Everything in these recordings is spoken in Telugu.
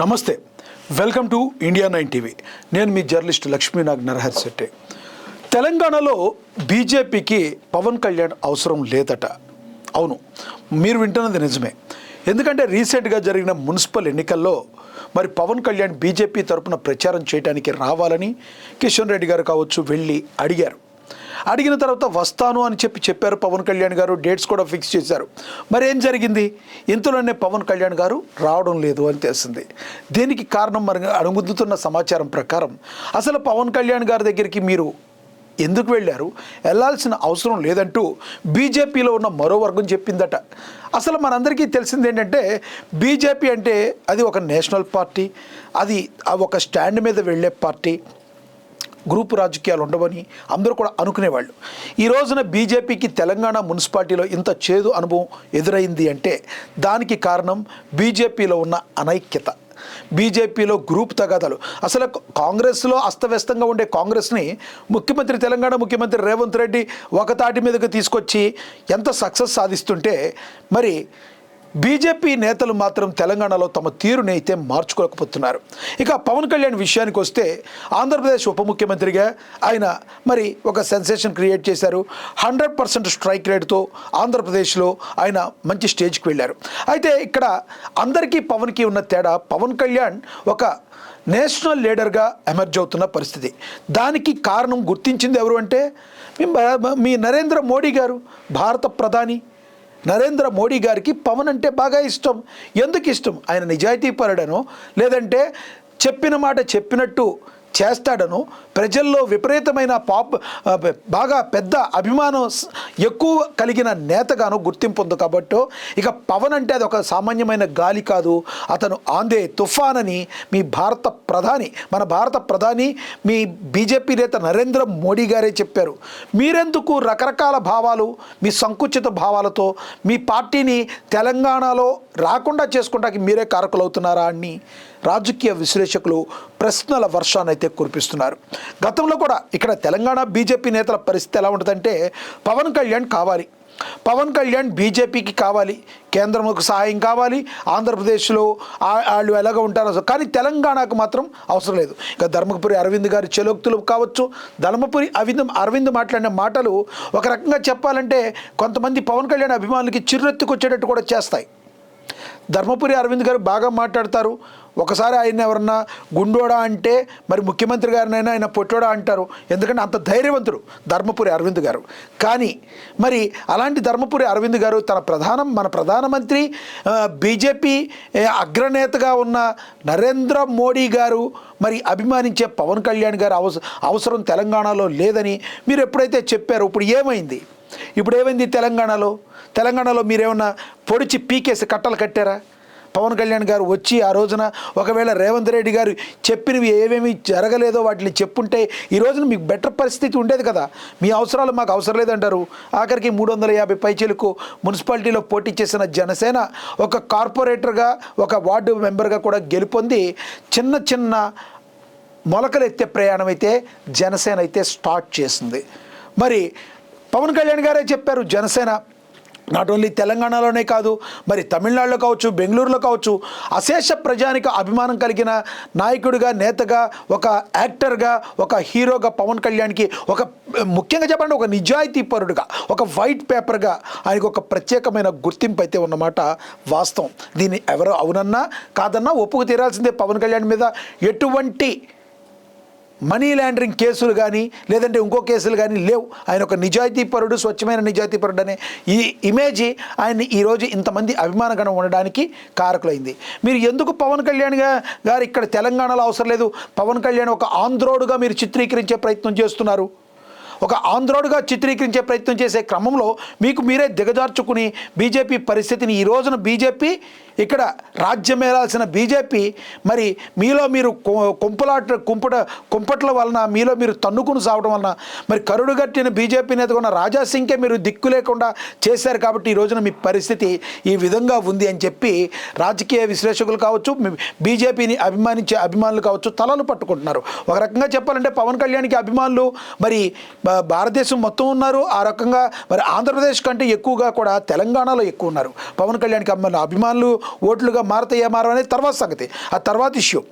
నమస్తే. Welcome to India nine TV. నేను మీ జర్నలిస్ట్ లక్ష్మీనాగ్ నరహర్ శెట్టి. తెలంగాణలో బీజేపీకి పవన్ కళ్యాణ్ అవసరం లేదట. అవును మీరు వింటున్నది నిజమే. ఎందుకంటే రీసెంట్గా జరిగిన మున్సిపల్ ఎన్నికల్లో మరి పవన్ కళ్యాణ్ బీజేపీ తరపున ప్రచారం చేయడానికి రావాలని కిషన్ రెడ్డి గారు కావచ్చు వెళ్ళి అడిగారు. అడిగిన తర్వాత వస్తాను అని చెప్పి చెప్పారు పవన్ కళ్యాణ్ గారు డేట్స్ కూడా ఫిక్స్ చేశారు. మరి ఏం జరిగింది? ఇంతలోనే పవన్ కళ్యాణ్ గారు రావడం లేదు అని తెలిసింది. దీనికి కారణం మరి అనుగుద్దుతున్న సమాచారం ప్రకారం అసలు పవన్ కళ్యాణ్ గారి దగ్గరికి మీరు ఎందుకు వెళ్ళారు? వెళ్ళాల్సిన అవసరం లేదంటూ బీజేపీలో ఉన్న మరో వర్గం చెప్పిందట. అసలు మనందరికీ తెలిసింది ఏంటంటే బీజేపీ అంటే అది ఒక నేషనల్ పార్టీ అది ఆ ఒక స్టాండ్ మీద వెళ్ళే పార్టీ గ్రూప్ రాజకీయాలు ఉండవని అందరూ కూడా అనుకునేవాళ్ళు. ఈ రోజున బీజేపీకి తెలంగాణ మున్సిపాలిటీలో ఇంత చేదు అనుభవం ఎదురైంది అంటే దానికి కారణం బీజేపీలో ఉన్న అనైక్యత. బీజేపీలో గ్రూప్ తగాదాలు. అసలు కాంగ్రెస్లో అస్తవ్యస్తంగా ఉండే కాంగ్రెస్ని ముఖ్యమంత్రి తెలంగాణ ముఖ్యమంత్రి రేవంత్ రెడ్డి ఒకతాటి మీదకి తీసుకొచ్చి ఎంత సక్సెస్ సాధిస్తుంటే మరి బీజేపీ నేతలు మాత్రం తెలంగాణలో తమ తీరుని అయితే మార్చుకోలేకపోతున్నారు. ఇక పవన్ కళ్యాణ్ విషయానికి వస్తే ఆంధ్రప్రదేశ్ ఉప ముఖ్యమంత్రిగా ఆయన మరి ఒక సెన్సేషన్ క్రియేట్ చేశారు. హండ్రెడ్ పర్సెంట్ స్ట్రైక్ రేట్తో ఆంధ్రప్రదేశ్లో ఆయన మంచి స్టేజ్కి వెళ్ళారు. అయితే ఇక్కడ అందరికీ పవన్కి ఉన్న తేడా పవన్ కళ్యాణ్ ఒక నేషనల్ లీడర్గా ఎమర్జ్ అవుతున్న పరిస్థితి. దానికి కారణం గుర్తించింది ఎవరు అంటే మీ నరేంద్ర మోడీ గారు భారత ప్రధాని. నరేంద్ర మోడీ గారికి పవన్ అంటే బాగా ఇష్టం. ఎందుకు ఇష్టం? ఆయన నిజాయితీపరుడనో లేదంటే చెప్పిన మాట చెప్పినట్టు చేస్తాడను. ప్రజల్లో విపరీతమైన పాప్ బాగా పెద్ద అభిమానం ఎక్కువ కలిగిన నేతగాను గుర్తింపు ఉంది కాబట్టో ఇక పవన్ అంటే అది ఒక సామాన్యమైన గాలి కాదు. అతను ఆందే తుఫాన్ అని మీ భారత ప్రధాని మన భారత ప్రధాని మీ బీజేపీ నేత నరేంద్ర మోడీ గారే చెప్పారు. మీరెందుకు రకరకాల భావాలు మీ సంకుచిత భావాలతో మీ పార్టీని తెలంగాణలో రాకుండా చేసుకుంటానికి మీరే కారకులవుతున్నారా అని రాజకీయ విశ్లేషకులు ప్రశ్నల వర్షాన్ని అయితే కురిపిస్తున్నారు. గతంలో కూడా ఇక్కడ తెలంగాణ బీజేపీ నేతల పరిస్థితి ఎలా ఉంటుందంటే పవన్ కళ్యాణ్ కావాలి. పవన్ కళ్యాణ్ బీజేపీకి కావాలి. కేంద్రంకు సహాయం కావాలి. ఆంధ్రప్రదేశ్లో వాళ్ళు ఎలాగ ఉంటారో కానీ తెలంగాణకు మాత్రం అవసరం లేదు. ఇక ధర్మపురి అరవింద్ గారి చెలోక్తులు కావచ్చు ధర్మపురి అవింద్ అరవింద్ మాట్లాడిన మాటలు ఒక రకంగా చెప్పాలంటే కొంతమంది పవన్ కళ్యాణ్ అభిమానులకి చిర్రెత్తుకొచ్చేటట్టు కూడా చేస్తాయి. ధర్మపురి అరవింద్ గారు బాగా మాట్లాడతారు. ఒకసారి ఆయన ఎవరన్నా గుండోడా అంటే మరి ముఖ్యమంత్రి గారినైనా ఆయన పొట్టోడా అంటారు. ఎందుకంటే అంత ధైర్యవంతుడు ధర్మపురి అరవింద్ గారు. కానీ మరి అలాంటి ధర్మపురి అరవింద్ గారు తన ప్రధానం మన ప్రధానమంత్రి బీజేపీ అగ్రనేతగా ఉన్న నరేంద్ర మోడీ గారు మరి అభిమానించే పవన్ కళ్యాణ్ గారు అవసరం తెలంగాణలో లేదని మీరు ఎప్పుడైతే చెప్పారో ఇప్పుడు ఏమైంది? ఇప్పుడు ఏమైంది తెలంగాణలో? తెలంగాణలో మీరేమన్నా పొడిచి పీకేసి కట్టలు కట్టారా? పవన్ కళ్యాణ్ గారు వచ్చి ఆ రోజున ఒకవేళ రేవంత్ రెడ్డి గారు చెప్పినవి ఏమేమి జరగలేదో వాటిని చెప్పుంటే ఈ రోజున మీకు బెటర్ పరిస్థితి ఉండేది కదా. మీ అవసరాలు మాకు అవసరం లేదంటారు. ఆఖరికి మూడు వందల యాభై పైచీలకు మున్సిపాలిటీలో పోటీ చేసిన జనసేన ఒక కార్పొరేటర్గా ఒక వార్డు మెంబర్గా కూడా గెలుపొంది చిన్న చిన్న మొలకలు ఎత్తే ప్రయాణం అయితే జనసేన అయితే స్టార్ట్ చేసింది. మరి పవన్ కళ్యాణ్ గారే చెప్పారు జనసేన నాట్ ఓన్లీ తెలంగాణలోనే కాదు మరి తమిళనాడులో కావచ్చు బెంగళూరులో కావచ్చు అశేష ప్రజానిక అభిమానం కలిగిన నాయకుడిగా నేతగా ఒక యాక్టర్గా ఒక హీరోగా పవన్ కళ్యాణ్కి ఒక ముఖ్యంగా చెప్పండి ఒక నిజాయితీ పరుడుగా ఒక వైట్ పేపర్గా ఆయనకు ఒక ప్రత్యేకమైన గుర్తింపు అయితే ఉన్నమాట వాస్తవం. దీన్ని ఎవరు అవునన్నా కాదన్నా ఒప్పుకు తీరాల్సిందే పవన్ కళ్యాణ్ మీద. ఎటువంటి మనీ లాండరింగ్ కేసులు కానీ లేదంటే ఇంకో కేసులు కానీ లేవు. ఆయన ఒక నిజాయితీపరుడు స్వచ్ఛమైన నిజాయితీపరుడు అనే ఈ ఇమేజ్ ఆయన్ని ఈరోజు ఇంతమంది అభిమానగణం ఉండడానికి కారకులైంది. మీరు ఎందుకు పవన్ కళ్యాణ్ గారు ఇక్కడ తెలంగాణలో అవసరం లేదు? పవన్ కళ్యాణ్ ఒక ఆంధ్రోడుగా మీరు చిత్రీకరించే ప్రయత్నం చేస్తున్నారు. ఒక ఆంధ్రోడుగా చిత్రీకరించే ప్రయత్నం చేసే క్రమంలో మీకు మీరే దిగజార్చుకుని బీజేపీ పరిస్థితిని ఈ రోజున బీజేపీ ఇక్కడ రాజ్యమేలాల్సిన బీజేపీ మరి మీలో మీరు కుంపలాట కుంపట కుంపట్ల వలన మీలో మీరు తన్నుకుని సావడం వలన మరి కరుడుగట్టిన బీజేపీ నేత ఉన్న రాజా మీరు దిక్కు లేకుండా చేశారు కాబట్టి ఈ రోజున మీ పరిస్థితి ఈ విధంగా ఉంది అని చెప్పి రాజకీయ విశ్లేషకులు కావచ్చు బీజేపీని అభిమానించే అభిమానులు కావచ్చు తలలు పట్టుకుంటున్నారు. ఒక రకంగా చెప్పాలంటే పవన్ కళ్యాణ్కి అభిమానులు మరి భారతదేశం మొత్తం ఉన్నారు. ఆ రకంగా మరి ఆంధ్రప్రదేశ్ కంటే ఎక్కువగా కూడా తెలంగాణలో ఎక్కువ ఉన్నారు. పవన్ కళ్యాణ్కి అమ్మ అభిమానులు ఓట్లుగా మారతాయా మారు అనేది తర్వాత సంగతి. ఆ తర్వాత ఇష్యూ.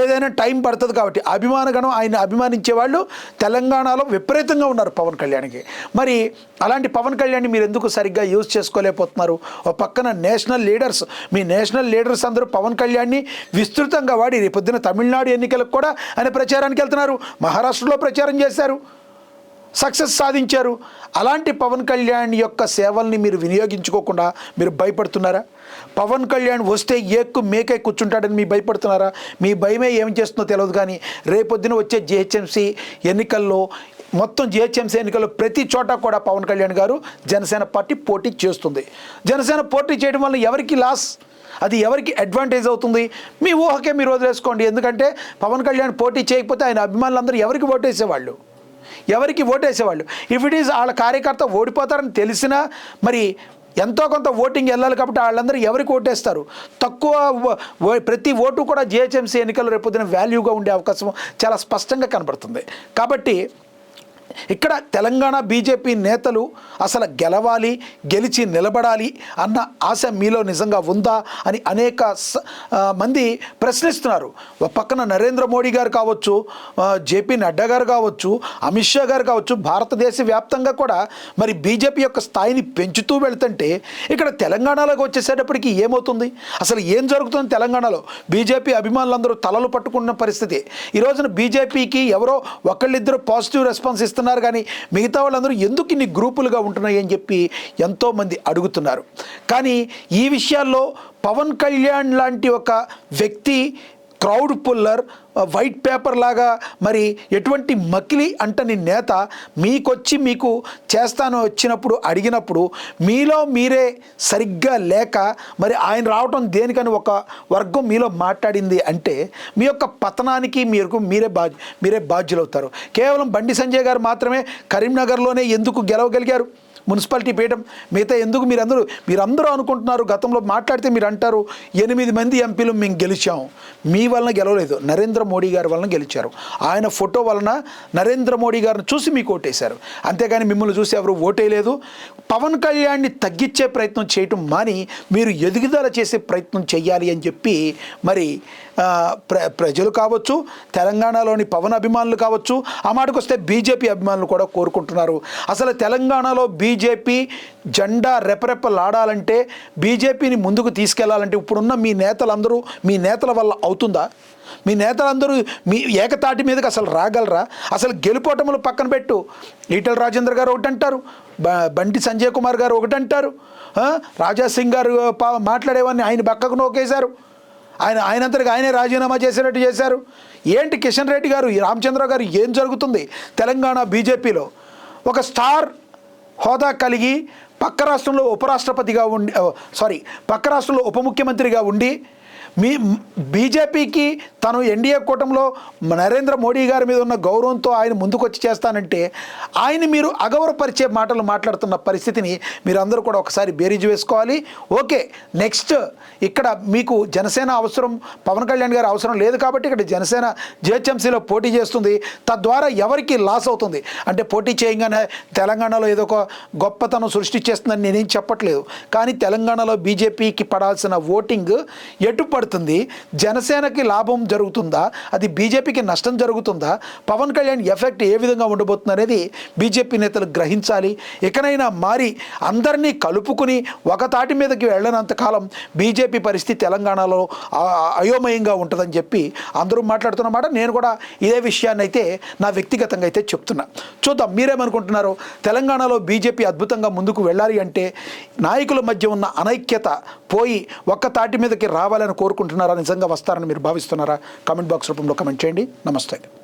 ఏదైనా టైం పడుతుంది కాబట్టి అభిమానగణం ఆయన అభిమానించే వాళ్ళు తెలంగాణలో విపరీతంగా ఉన్నారు పవన్ కళ్యాణ్కి. మరి అలాంటి పవన్ కళ్యాణ్ని మీరు ఎందుకు సరిగ్గా యూజ్ చేసుకోలేకపోతున్నారు? ఒక పక్కన నేషనల్ లీడర్స్ మీ నేషనల్ లీడర్స్ అందరూ పవన్ కళ్యాణ్ని విస్తృతంగా వాడి రేపొద్దున తమిళనాడు ఎన్నికలకు కూడా ఆయన ప్రచారానికి వెళ్తున్నారు. మహారాష్ట్రలో ప్రచారం చేశారు. సక్సెస్ సాధించారు. అలాంటి పవన్ కళ్యాణ్ యొక్క సేవల్ని మీరు వినియోగించుకోకుండా మీరు భయపడుతున్నారా? పవన్ కళ్యాణ్ వస్తే ఏక్కు మేకై కూర్చుంటాడని మీ భయపడుతున్నారా? మీ భయమే ఏం చేస్తుందో తెలియదు కానీ రేపొద్దున వచ్చే జిహెచ్ఎంసీ ఎన్నికల్లో మొత్తం జిహెచ్ఎంసీ ఎన్నికల్లో ప్రతి చోట కూడా పవన్ కళ్యాణ్ గారు జనసేన పార్టీ పోటీ చేస్తుంది. జనసేన పోటీ చేయడం వల్ల ఎవరికి లాస్? అది ఎవరికి అడ్వాంటేజ్ అవుతుంది? మీ ఊహకే మీరు వదిలేసుకోండి. ఎందుకంటే పవన్ కళ్యాణ్ పోటీ చేయకపోతే ఆయన అభిమానులందరూ ఎవరికి ఓటేసేవాళ్ళు? ఎవరికి ఓటేసేవాళ్ళు? ఇఫ్ ఇట్ ఈజ్ వాళ్ళ కార్యకర్త ఓడిపోతారని తెలిసినా మరి ఎంతో కొంత ఓటింగ్ వెళ్ళాలి కాబట్టి వాళ్ళందరూ ఎవరికి ఓటేస్తారు? తక్కువ ప్రతి ఓటు కూడా జిహెచ్ఎంసీ ఎన్నికలు రేపొద్దున వాల్యూగా ఉండే అవకాశం చాలా స్పష్టంగా కనబడుతుంది. కాబట్టి ఇక్కడ తెలంగాణ బీజేపీ నేతలు అసలు గెలవాలి గెలిచి నిలబడాలి అన్న ఆశ మీలో నిజంగా ఉందా అని అనేక స- మంది ప్రశ్నిస్తున్నారు. ఒక పక్కన నరేంద్ర మోడీ గారు కావచ్చు జేపీ నడ్డా గారు కావచ్చు అమిత్ షా గారు కావచ్చు భారతదేశ వ్యాప్తంగా కూడా మరి బీజేపీ యొక్క స్థాయిని పెంచుతూ వెళ్తుంటే ఇక్కడ తెలంగాణలోకి వచ్చేసేటప్పటికి ఏమవుతుంది? అసలు ఏం జరుగుతుంది తెలంగాణలో? బీజేపీ అభిమానులందరూ తలలు పట్టుకున్న పరిస్థితి. ఈ రోజున బీజేపీకి ఎవరో ఒకళ్ళిద్దరు పాజిటివ్ రెస్పాన్స్ ఇస్తున్నారు. కానీ మిగతా వాళ్ళందరూ ఎందుకు ఇన్ని గ్రూపులుగా ఉంటున్నాయి అని చెప్పి ఎంతోమంది అడుగుతున్నారు. కానీ ఈ విషయాల్లో పవన్ కళ్యాణ్ లాంటి ఒక వ్యక్తి క్రౌడ్ పుల్లర్ వైట్ పేపర్ లాగా. మరి ఎటువంటి మకిలి అంటని నేత మీకొచ్చి మీకు చేస్తాను వచ్చినప్పుడు అడిగినప్పుడు మీలో మీరే సరిగ్గా లేక మరి ఆయన రావటం దేనికని ఒక వర్గం మీలో మాట్లాడింది అంటే మీ యొక్క పతనానికి మీరు మీరే బాధ్య మీరే బాధ్యులవుతారు. కేవలం బండి సంజయ్ గారు మాత్రమే కరీంనగర్లోనే ఎందుకు గెలవగలిగారు? మున్సిపాలిటీ పీయడం మిగతా ఎందుకు మీరందరూ మీరందరూ అనుకుంటున్నారు గతంలో మాట్లాడితే మీరు అంటారు ఎనిమిది మంది ఎంపీలు మేము గెలిచాం. మీ వలన గెలవలేదు. నరేంద్ర మోడీ గారి వలన గెలిచారు. ఆయన ఫోటో వలన నరేంద్ర మోడీ గారిని చూసి మీకు ఓటేశారు. అంతేగాని మిమ్మల్ని చూసి ఎవరు ఓటేయలేదు. పవన్ కళ్యాణ్ని తగ్గించే ప్రయత్నం చేయటం మాని మీరు ఎదుగుదల చేసే ప్రయత్నం చేయాలి అని చెప్పి మరి ప్ర ప్రజలు కావచ్చు తెలంగాణలోని పవన్ అభిమానులు కావచ్చు ఆ మాటకు వస్తే బీజేపీ అభిమానులు కూడా కోరుకుంటున్నారు. అసలు తెలంగాణలో బీజేపీ జెండా రెపరెపలాడాలంటే బీజేపీని ముందుకు తీసుకెళ్ళాలంటే ఇప్పుడున్న మీ నేతలందరూ మీ నేతల వల్ల అవుతుందా? మీ నేతలందరూ మీ ఏకతాటి మీదకి అసలు రాగలరా? అసలు గెలుపోటములు పక్కన పెట్టు. ఈటల రాజేంద్ర గారు ఒకటి అంటారు బ- బండి సంజయ్ కుమార్ గారు ఒకటి అంటారు రాజా సింగ్ గారు పా- మాట్లాడేవాడిని ఆయన పక్కకు నోకేశారు ఆయన ఆయనంతటికి ఆయనే రాజీనామా చేసేటట్టు చేశారు. ఏంటి కిషన్ రెడ్డి గారు ఈ రామచంద్ర గారు ఏం జరుగుతుంది తెలంగాణ బీజేపీలో? ఒక స్టార్ హోదా కలిగి పక్క రాష్ట్రంలో ఉపరాష్ట్రపతిగా ఉండి సారీ పక్క రాష్ట్రంలో ఉప ముఖ్యమంత్రిగా ఉండి మీ బీజేపీకి తను ఎన్డీఏ కూటమిలో నరేంద్ర మోడీ గారి మీద ఉన్న గౌరవంతో ఆయన ముందుకొచ్చి చేస్తానంటే ఆయన మీరు అగౌరవపరిచే మాటలు మాట్లాడుతున్న పరిస్థితిని మీరు అందరూ కూడా ఒకసారి బేరీజు వేసుకోవాలి. ఓకే నెక్స్ట్ ఇక్కడ మీకు జనసేన అవసరం పవన్ కళ్యాణ్ గారి అవసరం లేదు కాబట్టి ఇక్కడ జనసేన జిహెచ్ఎంసీలో పోటీ చేస్తుంది. తద్వారా ఎవరికి లాస్ అవుతుంది? అంటే పోటీ చేయగానే తెలంగాణలో ఏదో ఒక గొప్పతనం సృష్టించేస్తుందని నేనేం చెప్పట్లేదు. కానీ తెలంగాణలో బీజేపీకి పడాల్సిన ఓటింగ్ ఎటు పడుతుంది జనసేనకి లాభం జరుగుతుందా? అది బీజేపీకి నష్టం జరుగుతుందా? పవన్ కళ్యాణ్ ఎఫెక్ట్ ఏ విధంగా ఉండబోతుంది అనేది బీజేపీ నేతలు గ్రహించాలి. ఇకనైనా మారి అందరినీ కలుపుకుని ఒక తాటి మీదకి వెళ్ళనంతకాలం బీజేపీ పరిస్థితి తెలంగాణలో అయోమయంగా ఉంటుందని చెప్పి అందరూ మాట్లాడుతున్నమాట నేను కూడా ఇదే విషయాన్ని అయితే నా వ్యక్తిగతంగా అయితే చెప్తున్నా. చూద్దాం మీరేమనుకుంటున్నారు? తెలంగాణలో బీజేపీ అద్భుతంగా ముందుకు వెళ్ళాలి అంటే నాయకుల మధ్య ఉన్న అనైక్యత పోయి ఒక్క తాటి మీదకి రావాలని కోరుకుంటున్నారా? నిజంగా వస్తారని మీరు భావిస్తున్నారా? కామెంట్ బాక్స్ రూపంలో కమెంట్ చేయండి. నమస్తే.